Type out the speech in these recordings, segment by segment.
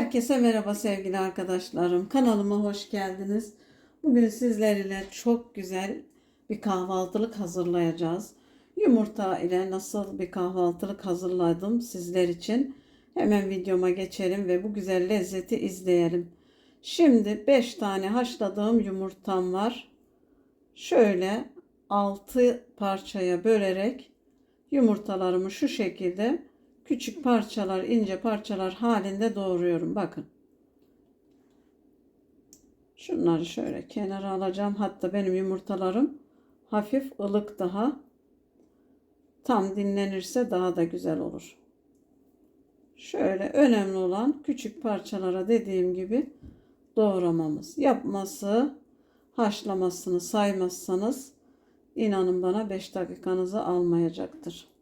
Herkese merhaba sevgili arkadaşlarım. Kanalıma hoş geldiniz. Bugün sizlerle çok güzel bir kahvaltılık hazırlayacağız. Yumurta ile nasıl bir kahvaltılık hazırladım sizler için. Hemen videoma geçelim ve bu güzel lezzeti izleyelim. Şimdi 5 tane haşladığım yumurtam var. Şöyle 6 parçaya bölerek yumurtalarımı şu şekilde küçük parçalar, ince parçalar halinde doğruyorum. Bakın. Şunları şöyle kenara alacağım. Hatta benim yumurtalarım hafif ılık daha. Tam dinlenirse daha da güzel olur. Şöyle önemli olan küçük parçalara dediğim gibi doğramamız. Yapması, haşlamasını saymazsanız inanın bana 5 dakikanızı almayacaktır.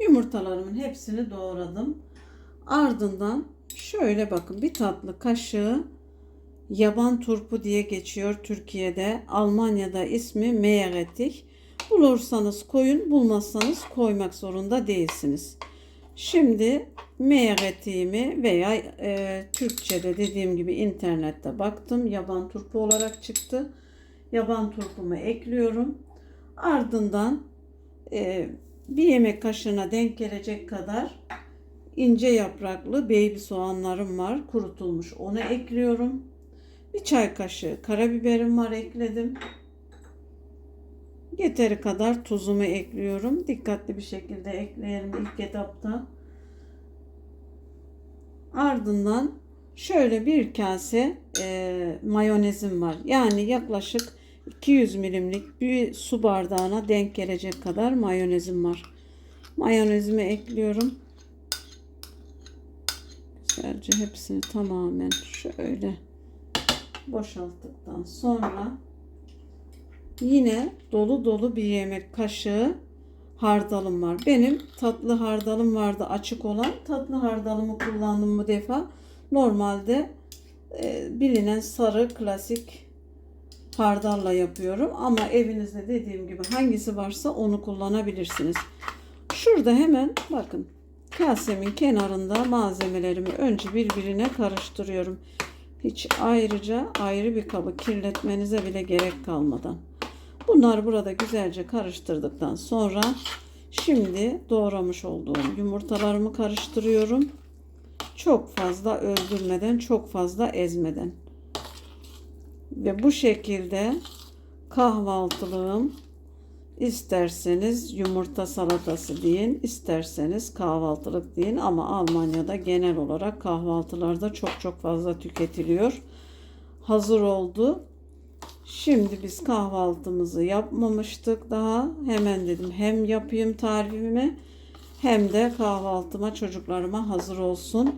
Yumurtalarımın hepsini doğradım. Ardından şöyle bakın bir tatlı kaşığı yaban turpu diye geçiyor Türkiye'de. Almanya'da ismi Meyeretih. Bulursanız koyun, bulmazsanız koymak zorunda değilsiniz. Şimdi meyeretimi veya e, Türkçe'de dediğim gibi internette baktım. Yaban turpu olarak çıktı. Yaban turpumu ekliyorum. Ardından e, bir yemek kaşığına denk gelecek kadar ince yapraklı baby soğanlarım var. Kurutulmuş. Onu ekliyorum. Bir çay kaşığı karabiberim var ekledim. Yeteri kadar tuzumu ekliyorum. Dikkatli bir şekilde ekleyelim ilk etapta. Ardından şöyle bir kase e, mayonezim var. Yani yaklaşık 200 milimlik bir su bardağına denk gelecek kadar mayonezim var. Mayonezimi ekliyorum. Güzelce hepsini tamamen şöyle boşalttıktan sonra yine dolu dolu bir yemek kaşığı hardalım var. Benim tatlı hardalım vardı açık olan. Tatlı hardalımı kullandım bu defa. Normalde e, bilinen sarı klasik hardalla yapıyorum. Ama evinizde dediğim gibi hangisi varsa onu kullanabilirsiniz. Şurada hemen bakın kasemin kenarında malzemelerimi önce birbirine karıştırıyorum. Hiç ayrıca ayrı bir kabı kirletmenize bile gerek kalmadan. Bunları burada güzelce karıştırdıktan sonra şimdi doğramış olduğum yumurtalarımı karıştırıyorum. Çok fazla öldürmeden, çok fazla ezmeden. Ve bu şekilde kahvaltılığım isterseniz yumurta salatası deyin, isterseniz kahvaltılık deyin ama Almanya'da genel olarak kahvaltılarda çok çok fazla tüketiliyor. Hazır oldu. Şimdi biz kahvaltımızı yapmamıştık daha. Hemen dedim hem yapayım tarifimi hem de kahvaltıma çocuklarıma hazır olsun.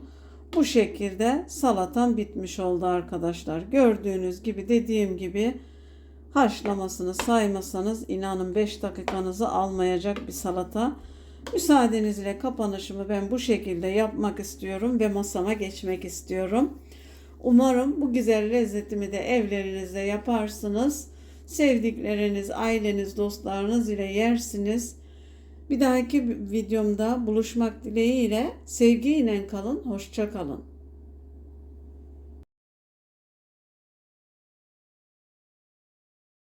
Bu şekilde salatam bitmiş oldu arkadaşlar. Gördüğünüz gibi dediğim gibi haşlamasını saymasanız inanın 5 dakikanızı almayacak bir salata. Müsaadenizle kapanışımı ben bu şekilde yapmak istiyorum ve masama geçmek istiyorum. Umarım bu güzel lezzetimi de evlerinizde yaparsınız. Sevdikleriniz, aileniz, dostlarınız ile yersiniz. Bir dahaki videomda buluşmak dileğiyle sevgiyle kalın, hoşça kalın.